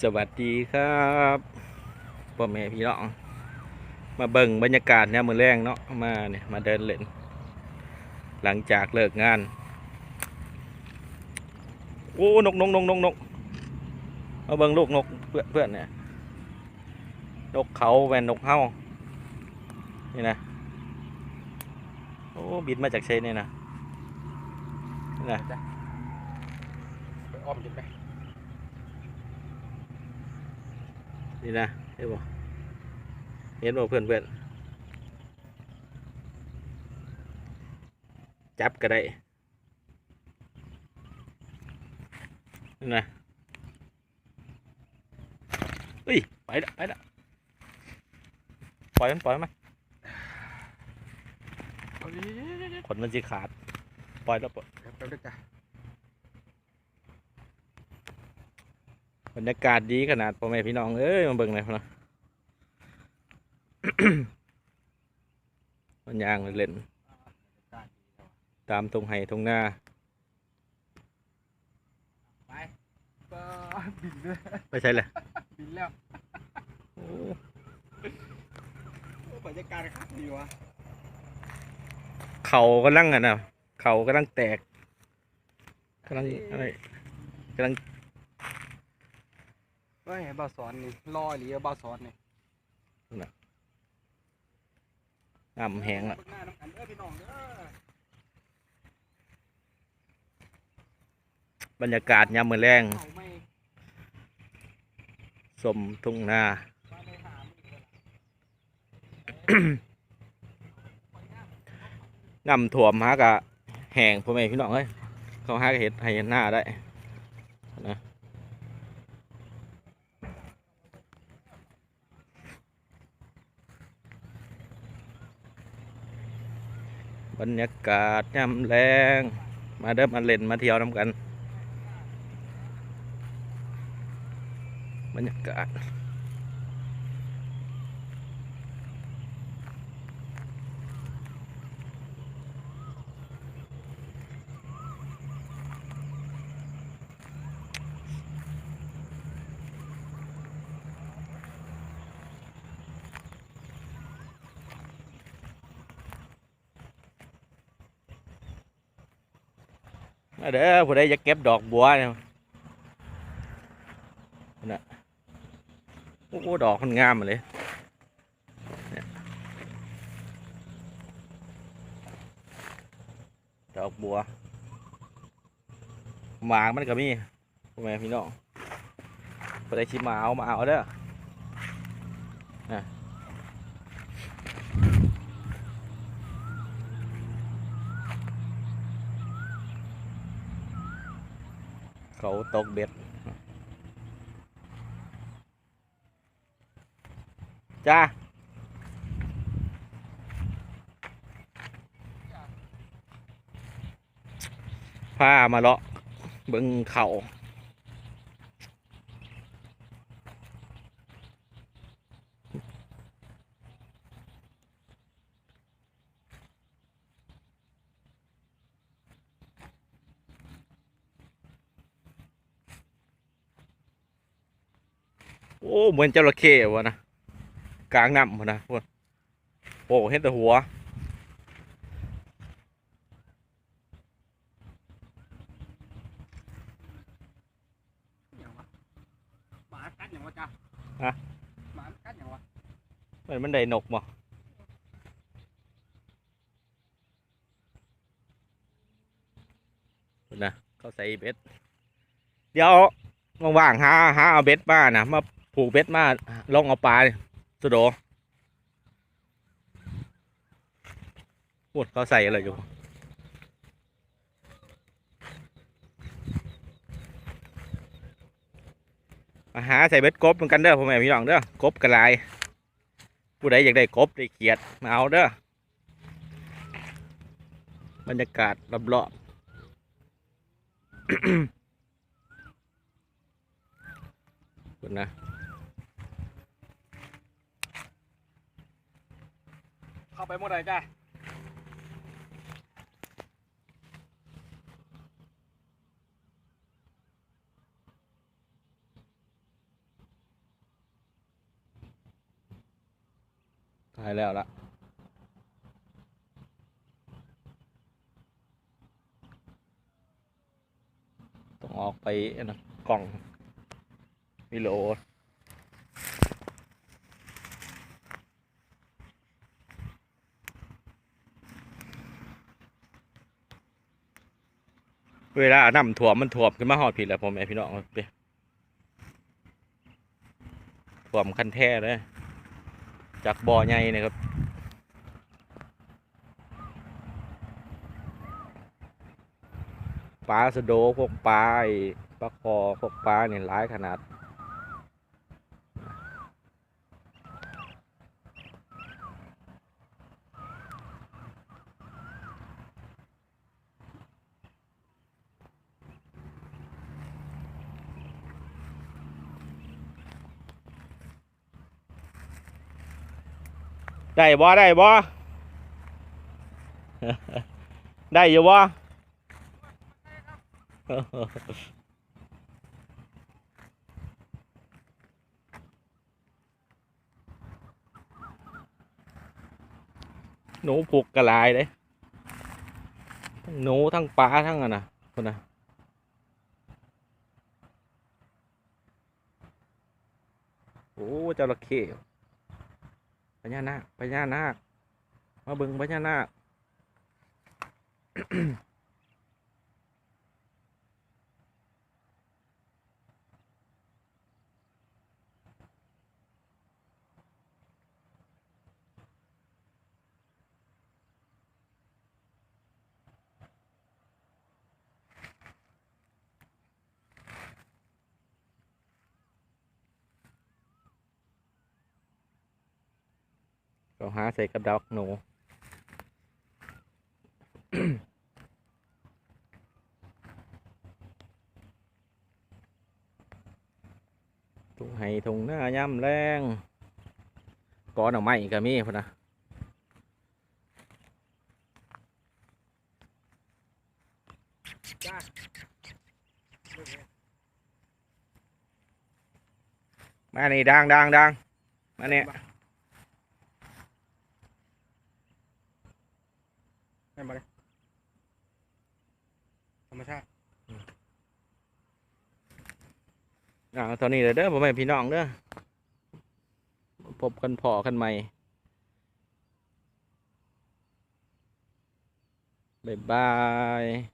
สวัสดีครับพ่อแม่พี่น้อง มาเบิ่งบรรยากาศเนี่ยมือแรงเนาะมาเนี่ยมาเดินเล่น หลังจากเลิกงาน โอ้นกนกนกนกนกมาเบิ่งลูกนกเพื่อนเพื่อนเนี่ยนกเขาแวนนกเฮานี่นะโอ้บินมาจากเชนเนี่ยนะนี่นะไปอ้อมกินไป นี่นะเห็นบ่เห็นบ่เพื่อนเพื่อนจับก็ได้นี่นะเฮ้ยไปละไปละปล่อยมันปล่อยมันเอาดิขนมันสิขาด ปล่อยแล้วปล่อยเดี๋ยวแป๊บนึงจ้ะ บรรยากาศดีขนาดพ่อแม่พี่น้องเอ้ยมาเบิ่งหน่อยพุ่นนะมันยางเล่นตามตรงไห้ตรงหน้าไปก็บินเลยไปใช่เลยบินแล้วโอ้บรรยากาศคักดีวะเขากำลังอะนะเขากำลังแตกกำลังอะไรกำลัง ว่าไงบ่าวสอนนี่รอหรือบ่าวสอนนี่น้ำแห้งละเบิ่หน้าน้ำกันเด้อพี่น้องเด้อบรรยากาศยามมือแรงเอาไม่สมทุ่งนามาในหามือเลยน้ำท่วมฮะกะแห้งพ่อแม่พี่น้องเอ้ยเขาหากะเห็ดให้เห็นหน้าได้นะ บรรยากาศยามแรงมาเดิมมาเล่นมาเที่ยวน้ำกัน บรรยากาศ เด้อผู้ใดจะเก็บดอกบัวเนี่ยน่ะโอ้ดอกมันงามมาเลยเนี่ยดอกบัวหมากมันก็มีพ่อแม่พี่น้องผู้ใดชิมมาเอามาเอาเด้อน่ะ เขาตกเบ็ดจ้า พามาเลาะเบิ่งเขา โอ้เหมือนจระเข้วะนะกลางน้ำวะนะพวกโอ้เห็นแต่หัวอย่างวะหมากัดอย่างวะจ้ะฮะหมากัดอย่างวะเหมือนมันได้นกบ่พุ่นนะเขาใส่เบ็ด เดี๋ยวว่างๆหาหาเอาเบ็ดมานะมา ผูกเบ็ดมาลงเอาปลาสุดโดพูดเขาใส่อะไรอยู่มาหาใส่เบ็ดกบเหมือนกันเด้อพ่อแม่พี่น้องเด้อกบกระไรผู้ใดอยากได้กบได้เขียดมาเอาเด้อบรรยากาศรอบๆคุณนะ เอาไปหมดเลยจ้ะถ่ายแล้วละต้องออกไปนะกล่องมีโหล เวลาน้ำถ่วมมันถ่วมขึ้นมาหอดผิดแล้วผมแม่พี่น้องไปถ่วมคันแท้เลยจากบ่อใหญ่นะครับปลาสะโดพวกปลาปลาคอพวกปลาเนี่ยร้ายขนาด ได้บ่ได้บ่ได้อยู่บ่หนูผูกกระลายเลยทั้งหนูทั้งปลาทั้งอะนะคนนะโอ้จระเข้ พญานาคพญานาคมาเบิ่งพญานาค ก็หาใส่กับดอกหนูทุ่งไห้ทุ่งหน้าย่ำแรงก้อนเอาไม้ก็มีพนนะจ้ามานี่ดังดังดังมาเนี่ย ให้มาเลยธรรมชาติอ่าตอนนี้เด้อพ่อแม่พี่น้องเด้อพบกันพอกันใหม่บ๊ายบาย